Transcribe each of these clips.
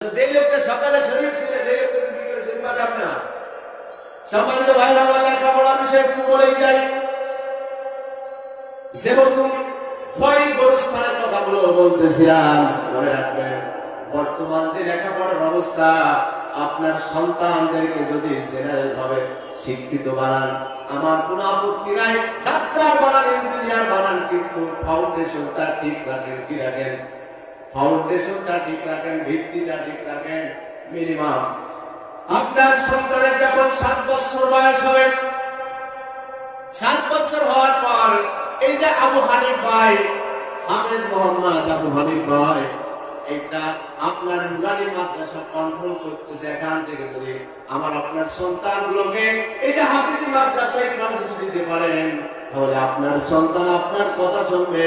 আপনার মনে বর্তমান যে আপনার সন্তানদেরকে যদি জেনারেল ভাবে শিক্ষিত বানান, আমার কোনো আপত্তি নাই। ডাক্তার বানান, ইঞ্জিনিয়ার বানান, কিন্তু ফাউন্ডেশনটা ঠিক রাখেন, কি রাখেন? ফাউন্ডেশনটা ঠিক রাখেন, ভিত্তিটা ঠিক রাখেন মিনিমাম আপনার সন্তানের যখন সাত বছর বয়স হবে। সাত বছর হওয়ার পর এই যে আবু হানিফ ভাই, হাফেজ মোহাম্মদ আবু হানিফ ভাই এটা আপনার নুরানি মাদ্রাসা কন্ট্রোল করতেছে এখান থেকে যদি আমার আপনার সন্তানগুলোকে যে হাফিজি মাদ্রাসা এখানে যদি দিতে পারেন তাহলে আপনার সন্তান আপনার কথা শুনবে।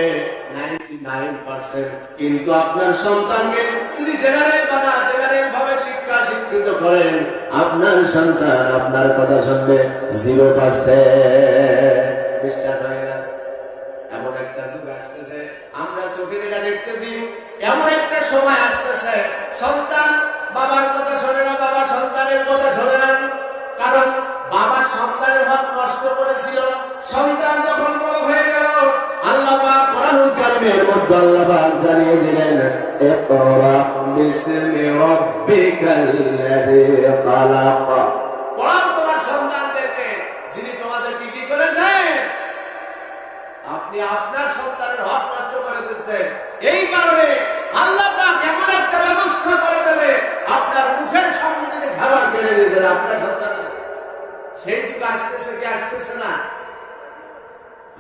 Ninety nine percent. কিন্তু আপনার সন্তানকে যদি জেনারেল জেনারেল ভাবে শিক্ষা শিক্ষিত করেন, আপনার সন্তান আপনার কথা শুনবে জিরো পার্সেন্ট। বিশ্বাস হয় না এমন একটা যুগ আসতেছে। আমরা চোখে যেটা দেখতেছি, এমন একটা সময় আসতেছে। সন্তান কোরআনুল মধ্যে আল্লাহ পাক জানিয়ে দিলেন, ইকরা বিসমি খালাক। পড়াও তোমার সন্তানদেরকে, যিনি কি করেছেন? আপনি আপনার সন্তানের হক নষ্ট করে দিচ্ছেন। এই কারণে আল্লাহ পাক এমন একটা ব্যবস্থা করে দেবে, আপনার মুখের সামনে থেকে খাবার আপনার সন্তান সেই যুগ আসতেছে কি আসতেছে না?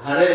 আরে